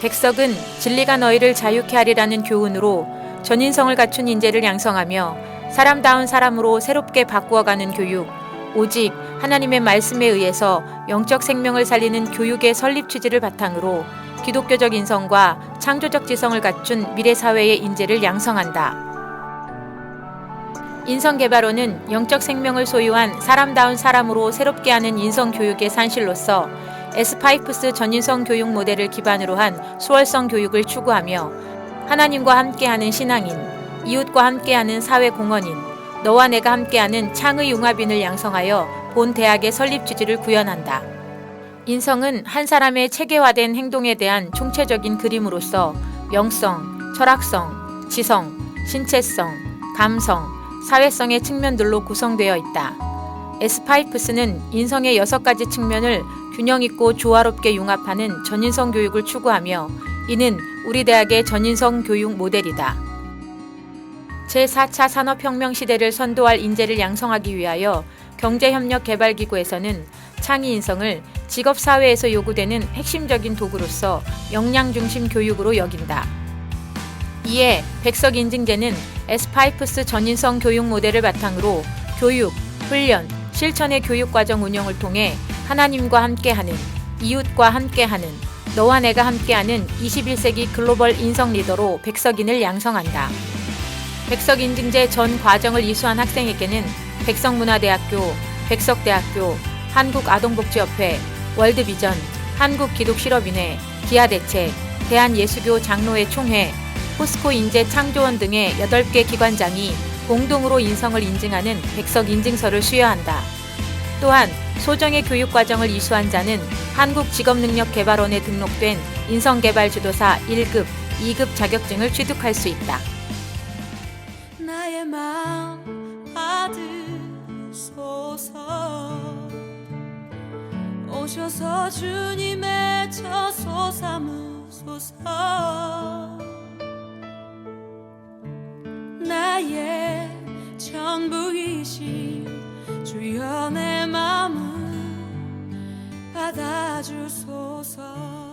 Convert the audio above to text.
백석은 진리가 너희를 자유케 하리라는 교훈으로 전인성을 갖춘 인재를 양성하며 사람다운 사람으로 새롭게 바꾸어가는 교육, 오직 하나님의 말씀에 의해서 영적 생명을 살리는 교육의 설립 취지를 바탕으로 기독교적 인성과 창조적 지성을 갖춘 미래 사회의 인재를 양성한다. 인성개발원은 영적 생명을 소유한 사람다운 사람으로 새롭게 하는 인성 교육의 산실로서 에스파이프스 전인성 교육 모델을 기반으로 한 수월성 교육을 추구하며 하나님과 함께하는 신앙인, 이웃과 함께하는 사회 공헌인, 너와 내가 함께하는 창의 융합인을 양성하여 본 대학의 설립 취지를 구현한다. 인성은 한 사람의 체계화된 행동에 대한 총체적인 그림으로서 영성, 철학성, 지성, 신체성, 감성, 사회성의 측면들로 구성되어 있다. 에스파이프스는 인성의 여섯 가지 측면을 균형 있고 조화롭게 융합하는 전인성 교육을 추구하며 이는 우리 대학의 전인성 교육 모델이다. 제4차 산업혁명 시대를 선도할 인재를 양성하기 위하여 경제협력개발기구에서는 창의 인성을 직업사회에서 요구되는 핵심적인 도구로서 역량 중심 교육으로 여긴다. 이에 백석 인증제는 에스파이프스 전인성 교육 모델을 바탕으로 교육, 훈련, 실천의 교육 과정 운영을 통해 하나님과 함께하는, 이웃과 함께하는, 너와 내가 함께하는 21세기 글로벌 인성 리더로 백석인을 양성한다. 백석 인증제 전 과정을 이수한 학생에게는 백석문화대학교, 백석대학교, 한국아동복지협회, 월드비전, 한국기독실업인회, 기아대책, 대한예수교 장로회 총회, 포스코 인재 창조원 등의 8개 기관장이 공동으로 인성을 인증하는 백석 인증서를 수여한다. 또한 소정의 교육 과정을 이수한 자는 한국직업능력개발원에 등록된 인성개발지도사 1급, 2급 자격증을 취득할 수 있다. 오셔서 주님의 저소 삼으소서 나의 받아주소서.